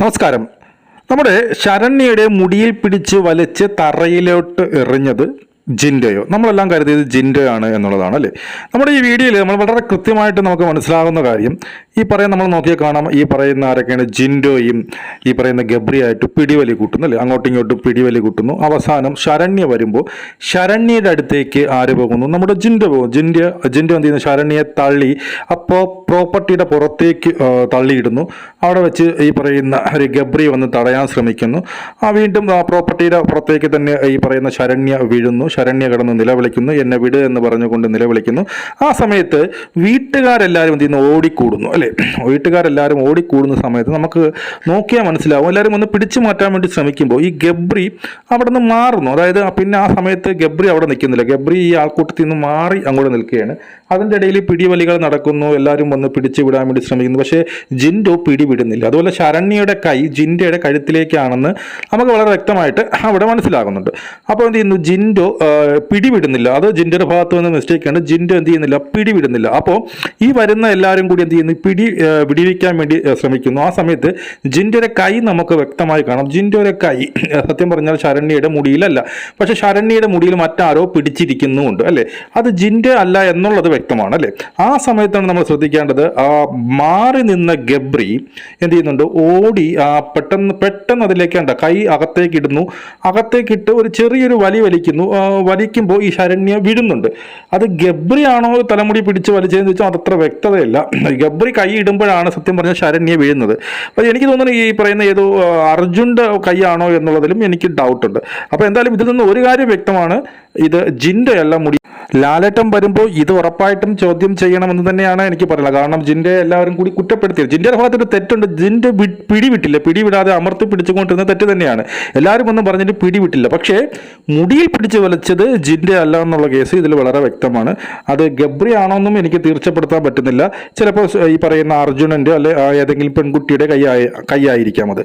നമസ്കാരം. നമ്മുടെ ശരണ്യയുടെ മുടിയിൽ പിടിച്ച് വലിച്ച് തറയിലോട്ട് എറിഞ്ഞത് ജിൻഡയോ. നമ്മളെല്ലാം കരുതിയത് ജിൻഡോ ആണ് എന്നുള്ളതാണ് അല്ലേ? നമ്മുടെ ഈ വീഡിയോയിൽ നമ്മൾ വളരെ കൃത്യമായിട്ട് നമുക്ക് മനസ്സിലാകുന്ന കാര്യം ഈ പറയുന്ന നമ്മൾ നോക്കിയാൽ കാണാം ഈ പറയുന്ന ആരൊക്കെയാണ്? ജിൻഡോയും ഈ പറയുന്ന ഗബ്രിയായിട്ട് പിടിവലി കൂട്ടുന്നു അല്ലേ? അങ്ങോട്ടും ഇങ്ങോട്ടും പിടിവലി കൂട്ടുന്നു. അവസാനം ശരണ്യ വരുമ്പോൾ ശരണ്യയുടെ അടുത്തേക്ക് ആര് പോകുന്നു? നമ്മുടെ ജിൻഡോ പോകും ജിൻഡോ ജിൻഡോ എന്ത് ചെയ്യുന്നു? ശരണ്യയെ തള്ളി അപ്പോൾ പ്രോപ്പർട്ടിയുടെ പുറത്തേക്ക് തള്ളിയിടുന്നു. അവിടെ വെച്ച് ഈ പറയുന്ന ഒരു ഗബ്രി വന്ന് തടയാൻ ശ്രമിക്കുന്നു. ആ വീണ്ടും പ്രോപ്പർട്ടിയുടെ പുറത്തേക്ക് തന്നെ ഈ പറയുന്ന ശരണ്യ വീഴുന്നു. ശരണ്യ കിടന്ന് നിലവിളിക്കുന്നു എന്നെ വിട് എന്ന് പറഞ്ഞുകൊണ്ട് നിലവിളിക്കുന്നു. ആ സമയത്ത് വീട്ടുകാരെല്ലാവരും എന്ത് ചെയ്യുന്നു? ഓടിക്കൂടുന്നു അല്ലേ? വീട്ടുകാരെല്ലാവരും ഓടിക്കൂടുന്ന സമയത്ത് നമുക്ക് നോക്കിയാൽ മനസ്സിലാവും. എല്ലാവരും ഒന്ന് പിടിച്ചു മാറ്റാൻ വേണ്ടി ശ്രമിക്കുമ്പോൾ ഈ ഗബ്രി അവിടെ നിന്ന് മാറുന്നു. അതായത് പിന്നെ ആ സമയത്ത് ഗബ്രി അവിടെ നിൽക്കുന്നില്ല. ഗബ്രി ഈ ആൾക്കൂട്ടത്തിൽ നിന്ന് മാറി അങ്ങോട്ട് നിൽക്കുകയാണ്. അതിന്റെ ഇടയിൽ പിടിവലികൾ നടക്കുന്നു. എല്ലാവരും വന്ന് പിടിച്ചു വിടാൻ വേണ്ടി ശ്രമിക്കുന്നു. പക്ഷേ ജിൻഡോ പിടിവിടുന്നില്ല. അതുപോലെ ശരണ്യയുടെ കൈ ജിൻഡയുടെ കഴുത്തിലേക്കാണെന്ന് നമുക്ക് വളരെ വ്യക്തമായിട്ട് അവിടെ മനസ്സിലാകുന്നുണ്ട്. അപ്പോൾ എന്ത് ചെയ്യുന്നു? ജിൻഡോ പിടിവിടുന്നില്ല. അത് ജിന്റെ ഭാഗത്ത് നിന്ന് മിസ്റ്റേക്കാണ് ജിന്റെ എന്ത് ചെയ്യുന്നില്ല പിടിവിടുന്നില്ല. അപ്പോൾ ഈ വരുന്ന എല്ലാവരും കൂടി എന്ത് ചെയ്യുന്നു? പിടി പിടിവിക്കാൻ വേണ്ടി ശ്രമിക്കുന്നു. ആ സമയത്ത് ജിൻഡയുടെ കൈ നമുക്ക് വ്യക്തമായി കാണാം. ജിൻഡോയുടെ കൈ സത്യം പറഞ്ഞാൽ ശരണ്യയുടെ മുടിയിലല്ല. പക്ഷെ ശരണ്യയുടെ മുടിയിൽ മറ്റാരോ പിടിച്ചിരിക്കുന്നുമുണ്ട് അല്ലേ? അത് ജിന്റെ അല്ല എന്നുള്ളത് വ്യക്തമാണ് അല്ലേ? ആ സമയത്താണ് നമ്മൾ ശ്രദ്ധിക്കേണ്ടത്. ആ മാറി നിന്ന ഗബ്രി എന്ത് ചെയ്യുന്നുണ്ട്? ഓടി പെട്ടെന്ന് പെട്ടെന്ന് അതിലേക്ക് കണ്ട കൈ അകത്തേക്ക് ഇടുന്നു. അകത്തേക്കിട്ട് ഒരു ചെറിയൊരു വലി വലിക്കുന്നു. വലിക്കുമ്പോൾ ഈ ശരണ്യ വീഴുന്നുണ്ട് അത് ഗബ്രി ആണോ തലമുടി പിടിച്ച് വലിച്ചതെന്ന് വെച്ചാൽ അതത്ര വ്യക്തതയില്ല. ഗബ്രി കൈ ഇടുമ്പോഴാണ് സത്യം പറഞ്ഞാൽ ശരണ്യ വീഴുന്നത്. അപ്പോൾ എനിക്ക് തോന്നുന്നു ഈ പറയുന്ന ഏതോ അർജുന്റെ കൈയാണോ എന്നുള്ളതിലും എനിക്ക് ഡൗട്ടുണ്ട് അപ്പോൾ എന്തായാലും ഇതിൽ നിന്ന് ഒരു കാര്യം വ്യക്തമാണ്. ഇത് ജിന്റെ അല്ല മുടി. ലാലേട്ടം വരുമ്പോൾ ഇത് ഉറപ്പായിട്ടും ചോദ്യം ചെയ്യണമെന്ന് തന്നെയാണ് എനിക്ക് പറയുന്നത് കാരണം ജിന്റെ എല്ലാവരും കൂടി കുറ്റപ്പെടുത്തി ജിന്റെ ഭാഗത്തൊരു തെറ്റുണ്ട്. ജിന്റെ പിടിവിട്ടില്ല. പിടിവിടാതെ അമർത്തി പിടിച്ചുകൊണ്ടിരുന്ന തെറ്റ് തന്നെയാണ്. എല്ലാവരും ഒന്നും പറഞ്ഞിട്ട് പിടിവിട്ടില്ല. പക്ഷേ മുടിയിൽ പിടിച്ച് വലിച്ചത് ജിന്റെ അല്ല എന്നുള്ള കേസ് ഇതിൽ വളരെ വ്യക്തമാണ്. അത് ഗബ്രി ആണോന്നും എനിക്ക് തീർച്ചപ്പെടുത്താൻ പറ്റുന്നില്ല. ചിലപ്പോൾ ഈ പറയുന്ന അർജുനന്റെ അല്ലെ ഏതെങ്കിലും പെൺകുട്ടിയുടെ കൈ കൈയായിരിക്കാം അത്.